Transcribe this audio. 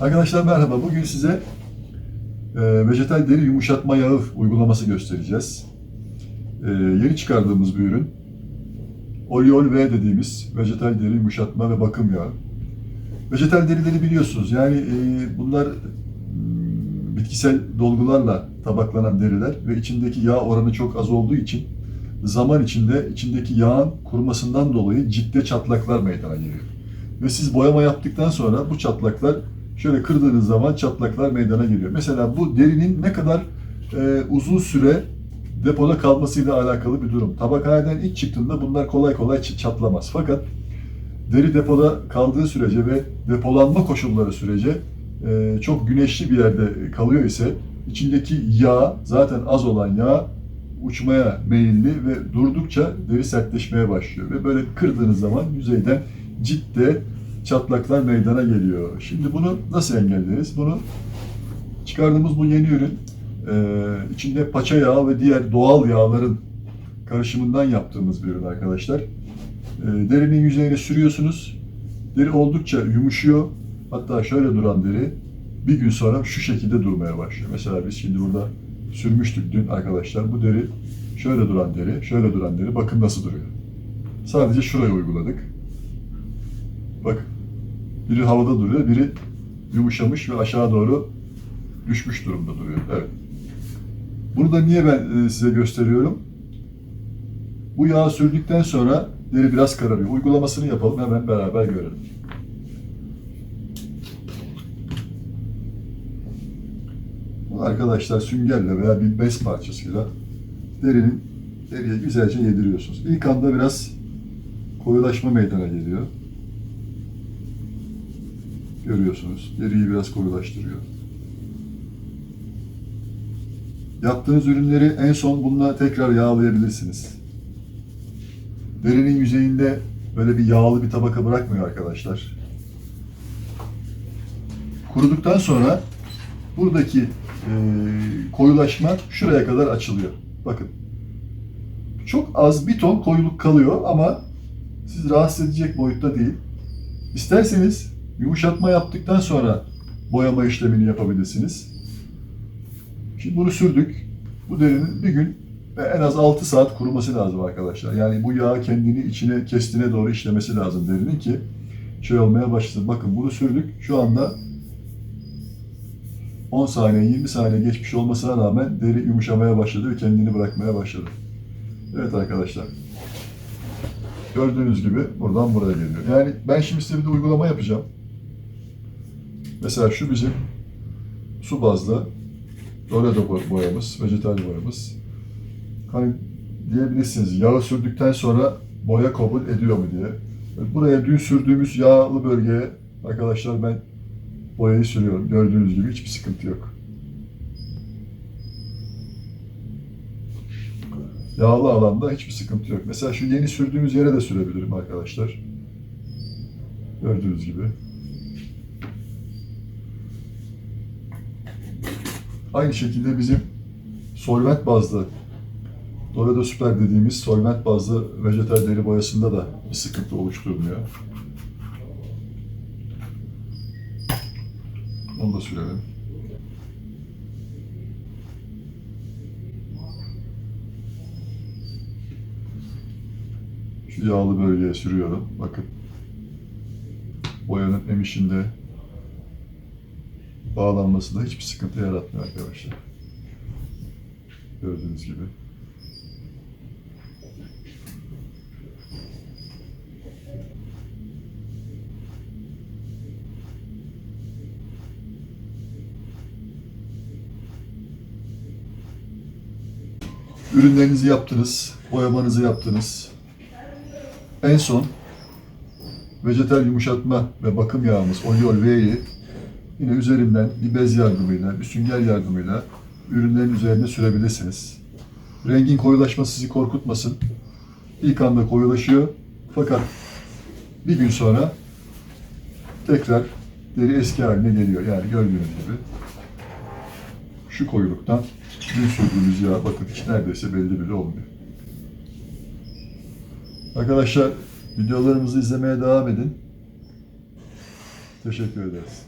Arkadaşlar merhaba. Bugün size e, vejetal deri yumuşatma yağı uygulaması göstereceğiz. E, yeni çıkardığımız bir ürün. Oliol V dediğimiz vejetal deri yumuşatma ve bakım yağı. Vejetal derileri biliyorsunuz. Yani e, bunlar mm, bitkisel dolgularla tabaklanan deriler ve içindeki yağ oranı çok az olduğu için zaman içinde içindeki yağın kurumasından dolayı ciltte çatlaklar meydana geliyor. Ve siz boyama yaptıktan sonra bu çatlaklar şöyle kırdığınız zaman çatlaklar meydana geliyor. Mesela bu derinin ne kadar e, uzun süre depoda kalmasıyla alakalı bir durum. Tabakhaneden ilk çıktığında bunlar kolay kolay çatlamaz. Fakat deri depoda kaldığı sürece ve depolanma koşulları sürece e, çok güneşli bir yerde kalıyor ise içindeki yağ zaten az olan yağ uçmaya meyilli ve durdukça deri sertleşmeye başlıyor ve böyle kırdığınız zaman yüzeyden ciltte çatlaklar meydana geliyor. Şimdi bunu nasıl engelleriz? Bunu çıkardığımız bu yeni ürün e, içinde paça yağı ve diğer doğal yağların karışımından yaptığımız bir ürün arkadaşlar. E, derinin yüzeyine sürüyorsunuz. Deri oldukça yumuşuyor. Hatta şöyle duran deri bir gün sonra şu şekilde durmaya başlıyor. Mesela biz şimdi burada sürmüştük dün arkadaşlar. Bu deri şöyle duran deri, şöyle duran deri. Bakın nasıl duruyor. Sadece şuraya uyguladık. Bakın. Biri havada duruyor, biri yumuşamış ve aşağı doğru düşmüş durumda duruyor. Evet. Burada niye ben e, size gösteriyorum? Bu yağı sürdükten sonra deri biraz kararıyor. Uygulamasını yapalım hemen beraber görelim. Arkadaşlar süngerle veya bir bez parçasıyla derinin deriye güzelce yediriyorsunuz. İlk anda biraz koyulaşma meydana geliyor. Görüyorsunuz. Deriyi biraz koyulaştırıyor. Yaptığınız ürünleri en son bununla tekrar yağlayabilirsiniz. Derinin yüzeyinde böyle bir yağlı bir tabaka bırakmıyor arkadaşlar. Kuruduktan sonra buradaki e, koyulaşma şuraya kadar açılıyor. Bakın. Çok az bir ton koyuluk kalıyor ama siz rahatsız edecek boyutta değil. İsterseniz yumuşatma yaptıktan sonra boyama işlemini yapabilirsiniz. Şimdi bunu sürdük. Bu derinin bir gün ve en az 6 saat kuruması lazım arkadaşlar. Yani bu yağ kendini içine kestine doğru işlemesi lazım derinin ki şey olmaya başlasın. Bakın bunu sürdük. Şu anda 10 saniye, 20 saniye geçmiş olmasına rağmen deri yumuşamaya başladı ve kendini bırakmaya başladı. Evet arkadaşlar. Gördüğünüz gibi buradan buraya geliyor. Yani ben şimdi size bir de uygulama yapacağım. Mesela şu bizim su bazlı Loredo boy- boyamız, vejetal boyamız. Hani diyebilirsiniz yağı sürdükten sonra boya kabul ediyor mu diye. Buraya dün sürdüğümüz yağlı bölgeye arkadaşlar ben boyayı sürüyorum. Gördüğünüz gibi hiçbir sıkıntı yok. Yağlı alanda hiçbir sıkıntı yok. Mesela şu yeni sürdüğümüz yere de sürebilirim arkadaşlar. Gördüğünüz gibi. Aynı şekilde bizim solvent bazlı Dorado Super dediğimiz solvent bazlı vejetal deri boyasında da bir sıkıntı oluşturmuyor. Onu da sürelim. Şu yağlı bölgeye sürüyorum. Bakın. Boyanın emişinde bağlanmasında hiçbir sıkıntı yaratmıyor arkadaşlar. Gördüğünüz gibi. Ürünlerinizi yaptınız, boyamanızı yaptınız. En son vejetal yumuşatma ve bakım yağımız Oliol V'yi yine üzerinden bir bez yardımıyla, bir sünger yardımıyla ürünlerin üzerine sürebilirsiniz. Rengin koyulaşması sizi korkutmasın. İlk anda koyulaşıyor fakat bir gün sonra tekrar deri eski haline geliyor. Yani gördüğünüz gibi şu koyuluktan dün sürdüğümüz yağ bakın hiç neredeyse belli bile olmuyor. Arkadaşlar videolarımızı izlemeye devam edin. Teşekkür ederiz.